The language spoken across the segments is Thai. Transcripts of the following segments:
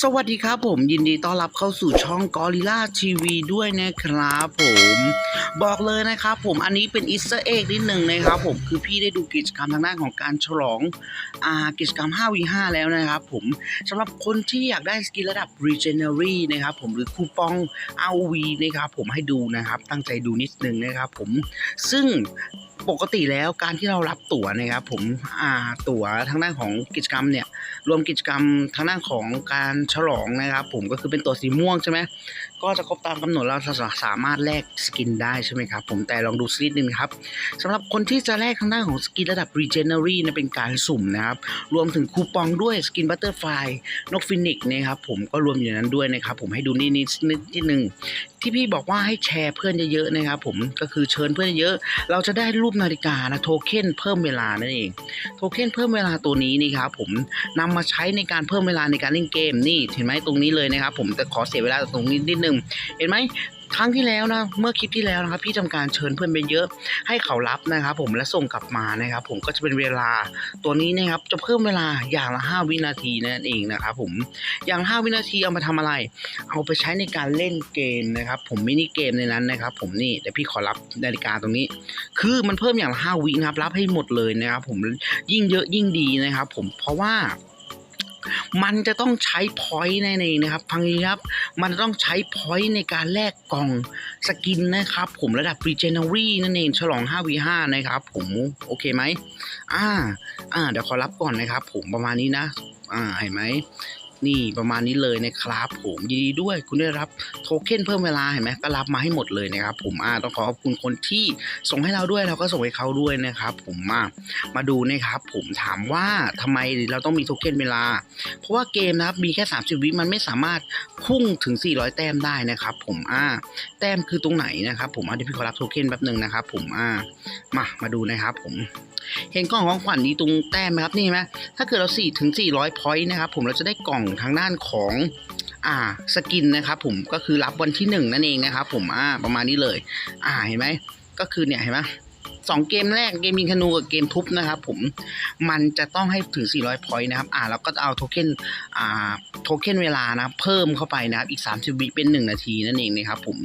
สวัสดีครับผมยินดีต้อนรับเข้าสู่ช่องกอริล่าทีวีด้วยนะครับผม บอกเลยนะครับผมอันนี้เป็นอิสเตอร์เอ็กนิดหนึ่งนะครับผมคือพี่ได้ดูกิจกรรมทางด้านของการฉลองอากิจกรรม 5v5 แล้วนะครับผมสำหรับคนที่อยากได้สกิลระดับ Regenery นะครับผมหรือคูปอง RV นะครับผมให้ดูนะครับตั้งใจดูนิดนึงนะครับผมซึ่ง ปกติแล้วการที่เรารับตั๋วนะครับผมอ่าตั๋วทางด้านของกิจกรรมเนี่ยรวมกิจกรรมทางด้านของการฉลองนะครับ ผมก็คือเป็นตั๋วสีม่วงใช่ไหมก็จะครบตามกำหนดเราสาสามารถแลกสกินได้ใช่ไหมครับผมแต่ลองดูสักนิดนึงครับสำหรับคนที่จะแลกทางด้านของสกินระดับ Regenery เนะเป็นการสุ่มนะครับรวมถึงคูปองด้วยสกินบัตเตอร์ไฟนกฟินิกนะครับผมก็รวมอยู่ในนั้นด้วยนะครับผมให้ดูนี่นิดนิดนึงที่พี่บอกว่าให้แชร์เพื่อนเยอะๆนะครับผมก็คือเชิญเพื่อนเยอะ เราจะได้รูปนาฬิกานะโทเค็นเพิ่มเวลานั่นเองโทเค็นเพิ่มเวลาตัวนี้นี่ครับผมนำมาใช้ในการเพิ่มเวลาในการเล่นเกมนี่เห็นไหมตรงนี้เลยนะครับผมแต่ขอเสียเวลาตรงนี้นิดนึงเห็นไหม ครั้งที่แล้วนะ เมื่อคลิปที่แล้วนะครับ พี่ทำการเชิญเพื่อนไปเยอะ ให้เขารับนะครับ ผมและส่งกลับมานะครับ ผมก็จะเป็นเวลาตัวนี้นะครับ จะเพิ่มเวลาอย่างละ 5 วินาทีนั่นเองนะครับ ผมอย่าง 5 วินาทีเอามาทำอะไร เอาไปใช้ในการเล่นเกมนะครับ ผมมินิเกมในนั้นนะครับ ผมนี่แต่พี่ขอรับนาฬิกาตรงนี้ คือมันเพิ่มอย่างละห้าวินะครับรับให้หมดเลยนะครับ ผมยิ่งเยอะยิ่งดีนะครับ ผมเพราะว่า มันจะต้องใช้พอยต์แน่เองนะครับพังนี้ครับ มันต้องใช้พอยต์ในการแลกกล่องสกินนะครับผมระดับ Regenery นั่นเองฉลอง 5v5 นะครับผมโอเคไหมอ่าอ่าเดี๋ยวขอรับก่อนนะครับผมประมาณนี้นะ อ่าเห็นไหม นี่ประมาณนี้เลยนะครับผมยินดีด้วยคุณได้รับโทเค็นเพิ่มเวลาเห็นไหมก็รับมาให้หมดเลยนะครับผมอ่าต้องขอขอบคุณคนที่ส่งให้เราด้วยเราก็ส่งให้เขาด้วยนะครับ ผมมามาดูนะครับผมถามว่าทำไมเราต้องมีโทเค็นเวลา เพราะว่าเกมนะครับมีแค่ 30 วิมันไม่สามารถพุ่งถึง 400 แต้มได้นะครับ ผมอ่าแต้มคือตรงไหนนะครับ ผมอ่าเดี๋ยวพี่ขอรับโทเค็นแป๊บหนึ่งนะครับ ผมอ่ามามาดูนะครับ ผมเห็นกล่องของขวัญนี้ตรงแต้มไหมครับนี่ไหมถ้าเกิดเรา4ถึง400พอยต์นะครับผมเราจะได้กล่องทางด้านของอ่าสกินนะครับผมก็คือรับวันที่หนึ่งนั่นเองนะครับผมอ่าประมาณนี้เลย อ่าเห็นไหมก็คือเนี่ยเห็นไหม สองเกมแรกเกมยิงธนูกับเกมทุบนะครับผมมันจะต้องให้ถึง 400 พอยต์นะครับอ่าแล้วก็จะเอาโทเค็นอ่าโทเค็นเวลานะเพิ่มเข้าไปนะครับอีก 30 วิเป็น 1 นาทีนั่นเองนะครับผม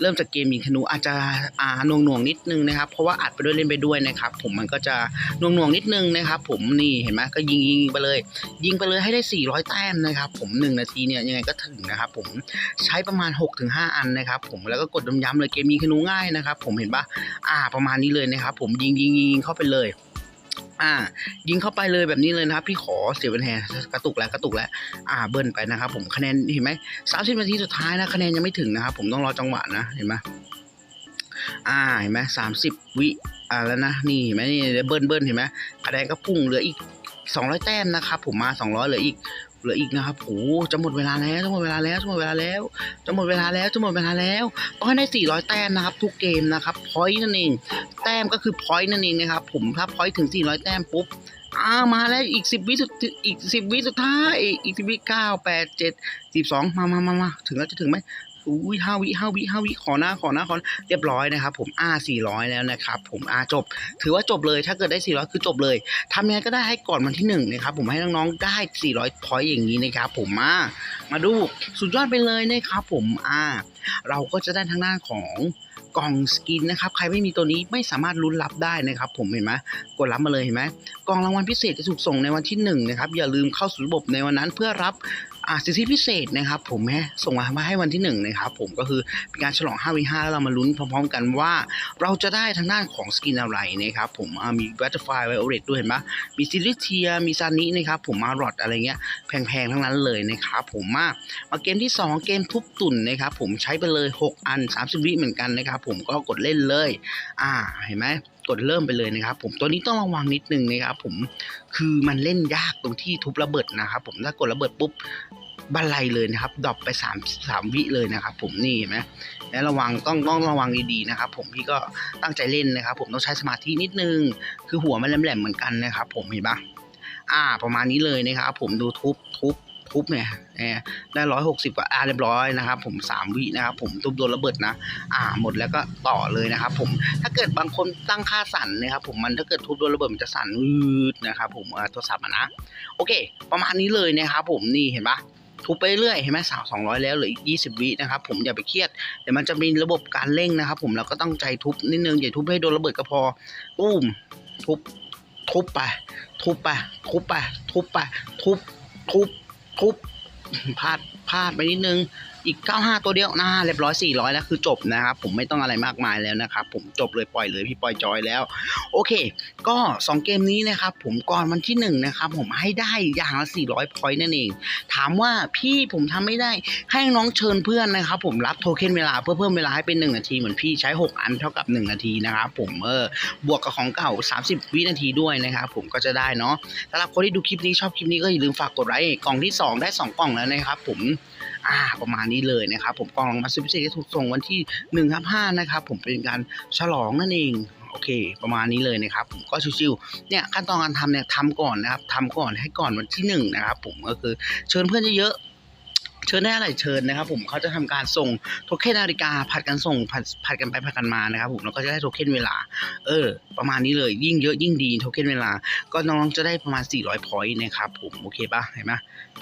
เริ่มจากเกมยิงธนูอาจจะอ่าหน่วงหน่วงนิดนึงนะครับ เพราะว่าอัดไปด้วยเล่นไปด้วยนะครับผมมันก็จะหน่วงหน่วงนิดนึงนะครับ ผมนี่เห็นไหมก็ยิงยิงไปเลย ยิงไปเลยให้ได้ 400 แต้มนะครับ ผม 1 นาทีเนี่ยยังไงก็ถึงนะครับ ผมใช้ประมาณ 6-5 อันนะครับ ผมแล้วก็กดย้ำๆเลยเกมยิงธนูง่ายนะครับ ผมเห็นปะอ่าประมาณนี้เลยนะครับ ผมยิงยิงยิงเข้าไปเลย อ่า ยิงเข้าไปเลยแบบนี้เลยนะครับ พี่ขอเสียเป็นแฮกระตุกแล้วกระตุกแล้ว อ่าเบิ้ลไปนะครับ ผมคะแนนเห็นไหมสามสิบนาทีสุดท้ายนะคะแนนยังไม่ถึงนะครับ ผมต้องรอจังหวะนะเห็นไหมอ่าเห็นไหมสามสิบวิอ่าแล้วนะนี่เห็นไหมนี่เบิ้ลเบิ้ลเห็นไหมคะแนนก็พุ่งเหลืออีกสองร้อยแต้มนะครับ ผมมาสองร้อยเหลืออีก เหลืออีกนะครับโอ้จะหมดเวลาแล้วจะหมดเวลาแล้วจะหมดเวลาแล้วจะหมดเวลาแล้วจะหมดเวลาแล้วต้องให้ได้ 400 แต้มนะครับ ทุกเกมนะครับพอยต์นั่นเอง แต้มก็คือพอยต์นั่นเองนะครับ ผมถ้าพอยต์ถึง 400 แต้มปุ๊บอ้ามาแล้วอีก10วิสุดอีก10วิสุดท้ายอีก10วิ9 8 7 12มามามามาถึงแล้วจะถึงไหม อุ้ยห้าวิห้าวิห้าวิขอหน้าขอหน้าขอหน้าเรียบร้อยนะครับ ผมอ่า400แล้วนะครับผมอ่าจบ ถือว่าจบเลยถ้าเกิดได้400คือจบเลยทำยังไงก็ได้ให้ก่อนวันที่หนึ่งนะครับผมให้น้องๆได้400พอยต์อย่างนี้นะครับผมมามาดูสุดยอดไปเลยนะครับผมอ่าเราก็จะได้ทางด้านของกล่องสกินนะครับใครไม่มีตัวนี้ไม่สามารถลุ้นรับได้นะครับ ผมเห็นไหมกดรับมาเลยเห็นไหมกล่องรางวัลพิเศษจะถูกส่งในวันที่หนึ่งนะครับอย่าลืมเข้าสู่ระบบในวันนั้นเพื่อรับ สิทธิพิเศษนะครับ ผมแฮะส่งมาให้วันที่หนึ่งนะครับผมก็คือเป็นการฉลอง5 v 5แล้วเรามาลุ้นพร้อมๆกันว่า เราจะได้ทางด้านของสกินอะไรนะครับผมอ่ามี Butterfly Violet ด้วยเห็นไหมมีซิลิเทียมีซานินะครับผมมารอดอะไรเงี้ยแพงๆทั้งนั้นเลยนะครับผมมามาเกมที่ 2 เกมทุบตุ่นนะครับผมใช้ไปเลย 6 อัน 30 วิเหมือนกันนะครับผมก็กดเล่นเลย อ่าเห็นไหมกดเริ่มไปเลยนะครับผมตัวนี้ต้องระวังนิดนึงนะครับผมคือมันเล่นยากตรงที่ทุบระเบิดนะครับผมถ้ากดระเบิดปุ๊บ บันไลเลยนะครับดรอปไป3 3วิเลยนะครับ ผมนี่เห็นไหมแล้วระวังต้องต้องระวังดีๆนะครับ ผมพี่ก็ตั้งใจเล่นนะครับ ผมต้องใช้สมาธินิดนึง คือหัวมันแหลมๆเหมือนกันนะครับ ผมเห็นปะอ่า ประมาณนี้เลยนะครับ ผมดูทุบทุบทุบเนี่ยได้ร้อยหกสิบกว่าอ่าเรียบร้อยนะครับ ผมสามวินะครับ ผมทุบโดนระเบิดนะ อ่าหมดแล้วก็ต่อเลยนะครับ ผมถ้าเกิดบางคนตั้งค่าสั่นนะครับ ผมมันถ้าเกิดทุบโดนระเบิดมันจะสั่นวืดนะครับ ผมโทรศัพท์นะโอเค ประมาณนี้เลยนะครับ ผมนี่เห็นปะ ทุบไปเรื่อยเห็นไหมสาวสองร้อยแล้วเหลืออีกยี่สิบวินะครับผมอย่าไปเครียดเดี๋ยวมันจะมีระบบการเร่งนะครับผมเราก็ต้องใจทุบนิดนึงอย่าทุบให้โดนระเบิดก็พอตุ้มทุบทุบไปทุบไปทุบไปทุบไปทุบทุบทุบพลาดพลาดไปนิดนึง อีก 95 ตัวเดียวนะเรียบร้อย 400 แล้วคือจบนะครับ ผมไม่ต้องอะไรมากมายแล้วนะครับ ผมจบเลยปล่อยเลยพี่ปล่อยจอยแล้ว โอเค ก็ 2 เกมนี้นะครับ ผมก่อนวันที่1นะครับผมให้ได้อย่างละ 400 พอยต์นั่นเอง ถามว่าพี่ผมทำไม่ได้ให้น้องเชิญเพื่อนนะครับ ผมรับโทเค็นเวลาเพื่อเพิ่มเวลาให้เป็น 1 นาทีเหมือนพี่ใช้ 6 อันเท่ากับ 1 นาทีนะครับผมเออบวกกับของเก่า 30 วินาทีด้วยนะครับผมก็จะได้เนาะสำหรับคนที่ดูคลิปนี้ชอบคลิปนี้ก็อย่าลืมฝากกดไลค์กล่องที่ 2 ได้ 2 กล่องแล้วนะครับผมอ่าประมาณนี้เลยนะครับผมกล่องรางวัลสุดพิเศษที่ถูกส่งวันที่1ครับ5นะครับผมเป็นการฉลองนั่นเองโอเค ประมาณนี้เลยนะครับ ผมก็ชิวๆเนี่ยขั้นตอนการทำเนี่ยทำก่อนนะครับทำก่อนให้ก่อนวันที่1นะครับผมก็คือเชิญเพื่อนเยอะ เชิญได้อะไรเชิญนะครับ ผมเขาจะทำการส่งโทเค็นนาฬิกาผัดกันส่งผัดผัดกันไปผัดกันมานะครับ ผมแล้วก็จะได้โทเค็นเวลา เออ ประมาณนี้เลยยิ่งเยอะยิ่งดีโทเค็นเวลา ก็น้องๆจะได้ประมาณ 400พอยต์นะครับ ผมโอเคป่ะเห็นไหม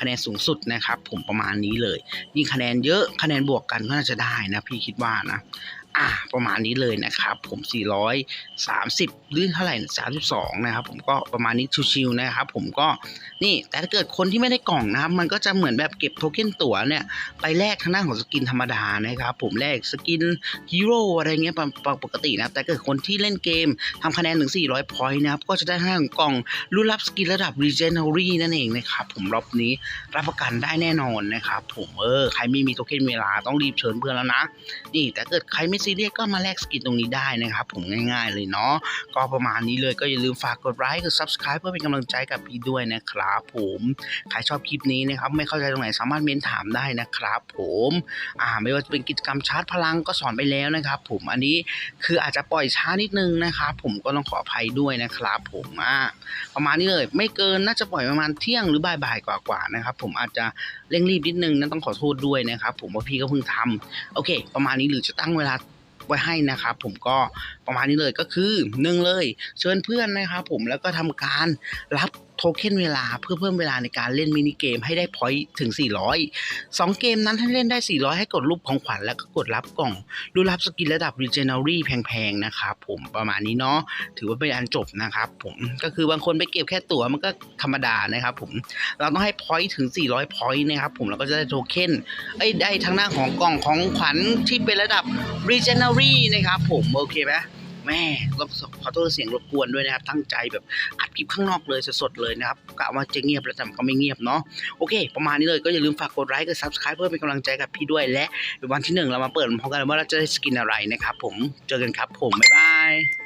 คะแนนสูงสุดนะครับ ผมประมาณนี้เลย ยิ่งคะแนนเยอะคะแนนบวกกันก็น่าจะได้นะพี่คิดว่านะ อะประมาณนี้เลยนะครับผม 430 หรือเท่าไหร่32 นะครับ ผมก็ประมาณนี้ชิวๆนะครับ ผมก็นี่แต่ถ้าเกิดคนที่ไม่ได้กล่องนะครับ มันก็จะเหมือนแบบเก็บโทเค็นตั๋วเนี่ยไปแลกทางด้านของสกินธรรมดานะครับ ผมแลกสกินฮีโร่อะไรเงี้ยปกตินะแต่เกิดคนที่เล่นเกมทำคะแนนถึง 400 พอยต์นะครับ ก็จะได้ทางด้านของกล่องรุ่นรับสกินระดับ Legendary นั่นเองนะครับผมรอบนี้รับประกันได้แน่นอนนะครับ ผมเออใครไม่มีโทเค็นเวลาต้องรีบเชิญเพื่อนแล้วนะ นี่แต่เกิดใครไม่ซีเรียสก็มาแลกสกินตรงนี้ได้นะครับ ผมง่ายๆเลยเนาะก็ประมาณนี้เลยก็อย่าลืมฝากกดไลค์กด subscribe เพื่อเป็นกำลังใจกับพี่ด้วยนะครับผมใครชอบคลิปนี้นะครับไม่เข้าใจตรงไหนสามารถเมนถามได้นะครับ ผมอ่าไม่ว่าจะเป็นกิจกรรมชาร์จพลังก็สอนไปแล้วนะครับ ผมอันนี้คืออาจจะปล่อยช้านิดนึงนะครับผมก็ต้องขออภัยด้วยนะครับ ผมอ่าประมาณนี้เลย ไม่เกินน่าจะปล่อยประมาณเที่ยงหรือบ่ายๆกว่าๆนะครับ ผมอาจจะเร่งรีบนิดนึงนะต้องขอโทษด้วยนะครับ ผมว่าพี่ก็เพิ่งทำโอเค ประมาณนี้หรือจะตั้งเวลา ไว้ให้นะครับ ผมก็ประมาณนี้เลยก็คือหนึ่งเลย เชิญเพื่อนนะครับ ผมแล้วก็ทำการรับโทเค็นเวลาเพื่อเพิ่มเวลาในการเล่นมินิเกมให้ได้พอยต์ถึง 400 2 เกมนั้นถ้าเล่นได้ 400 ให้กดรูปของขวัญแล้วก็กดรับกล่องรูรับสกินระดับ Regenerary แพงๆ นะครับผมประมาณนี้เนาะถือว่าเป็นอันจบนะครับผมก็คือบางคนไปเก็บแค่ตั๋วมันก็ธรรมดานะครับผมเราต้องให้พอยต์ถึง 400 พอยต์นะครับผมแล้วก็จะได้โทเค็นเอ้ได้ทางหน้าของกล่องของขวัญที่เป็นระดับ Regenerary นะครับผมโอเคไหม แม่รบขอโทษเสียงรบกวนด้วยนะครับ ตั้งใจแบบอัดคลิปข้างนอกเลยสดๆเลยนะครับกะว่าจะเงียบแล้วแต่ก็ไม่เงียบเนาะโอเค ประมาณนี้เลยก็อย่าลืมฝากกดไลค์กดซับสไครป์เพื่อเป็นกำลังใจกับพี่ด้วยและวันที่หนึ่งเรามาเปิดพร้อมกันว่าเราจะได้สกินอะไรนะครับผมเจอกันครับผมบ๊ายบาย